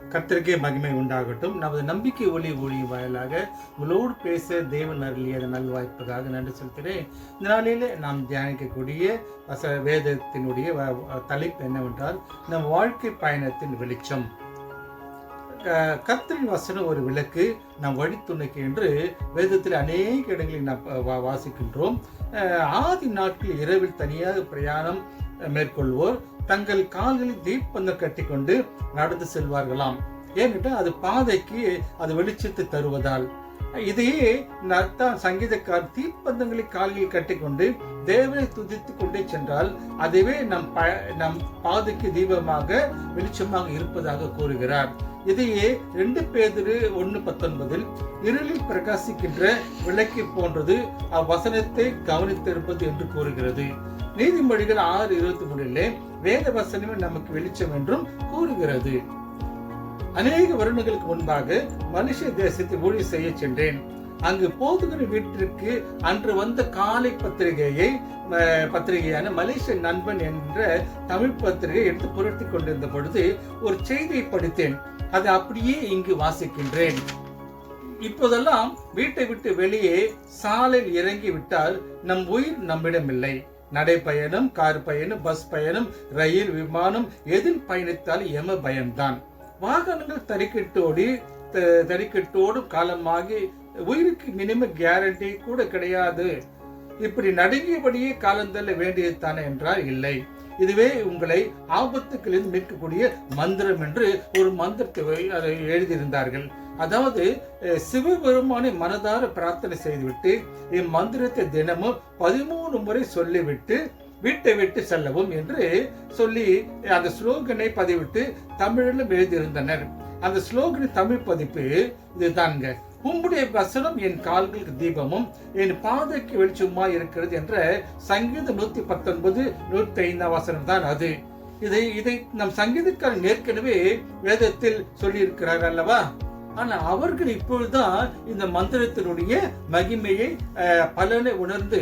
கர்த்தருக்கே மகிமை உண்டாகட்டும். நமது நம்பிக்கை ஒளி ஒளி வாயிலாக உங்களோடு பேச தேவன் அருளிய நல்வாய்ப்புக்காக நன்றி செலுத்துகிறேன். இந்த நாளில் நாம் தியானிக்கக்கூடிய வச வேதத்தினுடைய தலைப்பு என்னவென்றால் நம் வாழ்க்கை பயணத்தின் வெளிச்சம். க- கர்த்தரின் வசனம் ஒரு விளக்கு நம் வழித்துணைக்கு என்று வேதத்தில் அநேக இடங்களில் நாம் வாசிக்கின்றோம். அஹ், ஆதி நாட்கள் இரவில் தனியாக பிரயாணம் மேற்கொள்வோர். தங்கள் கால்களில் தீப்பந்தம் கட்டிக்கொண்டு நடந்து செல்வார்களாம். ஏனென்றால் அது பாதைக்கு அது வெளிச்சத்தை தருவதால். இதையே தான் சங்கீதக்கார் தீப்பந்தங்களை கால்களில் கட்டிக்கொண்டு தேவனை துதித்து கொண்டே சென்றால் அதுவே நம் ப நம் பாதைக்கு தீபமாக வெளிச்சமாக இருப்பதாக கூறுகிறார். இதையே ரெண்டு பேதிரு ஒன்று பத்தொன்பதில் இருளில் பிரகாசிக்கின்ற விளக்கு போன்றது அவ்வசனத்தை கவனித்திருப்பது என்று கூறுகிறது. நீதிமொழிகள் ஆறு இருபத்தி மூணிலே வேத வசனமே நமக்கு வெளிச்சம் என்றும் கூறுகிறது. அநேக வருடங்களுக்கு முன்பாக மனுஷ தேசத்தை ஊழிய செய்ய சென்றேன். அங்கு போதுகிற வீட்டிற்கு அன்று வந்த காலை பத்திரிகையை பத்திரிகையான மலேசிய நண்பன் என்ற தமிழ் பத்திரிகை எடுத்து புரட்டி கொண்டிருந்த பொழுது ஒரு செய்தியை படித்தேன். அதை அப்படியே இங்கு வாசிக்கின்றேன். இப்போதெல்லாம் வீட்டை விட்டு வெளியே சாலையில் இறங்கி விட்டால் நம் உயிர் நம்மிடமில்லை. நடைப்பயணம் கார் பயணம் பஸ் பயணம் ரயில் விமானம் எதில் பயணித்தால் எம பயம்தான் வாகனங்கள் தறிக்கட்டோடி தறிக்கட்டோடு காலமாகி உயிருக்கு மினிமம் கேரண்டி கூட கிடையாது. இப்படி நடுங்கியபடியே காலந்தள்ள வேண்டியது தானே என்றால் இல்லை. இதுவே உங்களை ஆபத்துக்களில் மீட்கக்கூடிய மந்திரம் என்று ஒரு மந்திரத்தை அதை எழுதியிருந்தார்கள். அதாவது சிவபெருமானை மனதார பிரார்த்தனை செய்துவிட்டு இம்மந்திரத்தை தினமும் பதிமூணு முறை சொல்லிவிட்டு வீட்டை விட்டு செல்லவும் என்று சொல்லி அந்த ஸ்லோகனை பதிவிட்டு தமிழிலும் எழுதியிருந்தனர். அந்த ஸ்லோகனின் தமிழ் பதிப்பு இதுதாங்க உம்முடைய வசனம் என் கால்களுக்கு தீபமும் என் பாதைக்கு வெளிச்சமா இருக்கிறது என்ற சங்கீதம் நூத்தி பத்தொன்பது நூத்தி ஐந்தாம் வசனம் தான் அது. இதை இதை நம் சங்கீதக்காரன் ஏற்கனவே வேதத்தில் சொல்லியிருக்கிறார் அல்லவா? ஆனா அவர்கள் இப்பொழுதுதான் இந்த மந்திரத்தினுடைய மகிமையை பலனை உணர்ந்து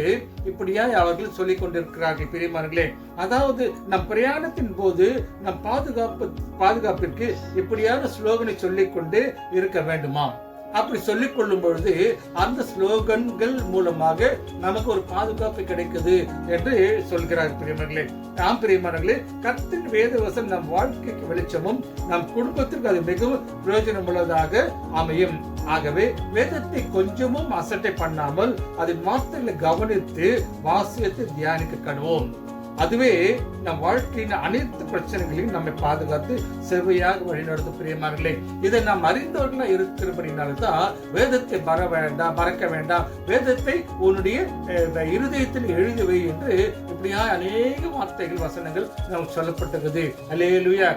இப்படியாய் அவர்கள் சொல்லிக் கொண்டிருக்கிறார்கள் பெரியமார்களே. அதாவது நம் பிரயாணத்தின் போது நம் பாதுகாப்பு பாதுகாப்பிற்கு இப்படியான ஸ்லோகனை சொல்லிக்கொண்டு இருக்க வேண்டுமா? அப்படி சொல்லிக் கொள்ளும் பொழுது அந்த ஸ்லோகன்கள் மூலமாக நமக்கு ஒரு பாதுகாப்பு கிடைக்குது என்று சொல்கிறார் பிரியமர்களே நாம் பிரியமானங்களே கத்தின் வேதவசம் நம் வாழ்க்கைக்கு வெளிச்சமும் நம் குடும்பத்திற்கு அது மிகவும் பிரயோஜனம் உள்ளதாக அமையும். ஆகவே வேதத்தை கொஞ்சமும் அசட்டை பண்ணாமல் அதை வார்த்தைகளை கவனித்து வாசியத்தை தியானிக்க கணுவோம் அதுவே நம் வாழ்க்கையின் அனைத்து பிரச்சனைகளையும் நம்மை பாதுகாத்து செவ்வையாக வழிநடத்தும் பிரியமார்களே. இதை நாம் அறிந்தவர்களா இருக்கிறபடினால்தான் வேதத்தை மற வேண்டாம் மறக்க வேண்டாம். வேதத்தை உன்னுடைய இருதயத்தில் எழுதுவை என்று இப்படியா அநேக வார்த்தைகள் வசனங்கள் நமக்கு சொல்லப்பட்டிருக்குது. அலேலுயா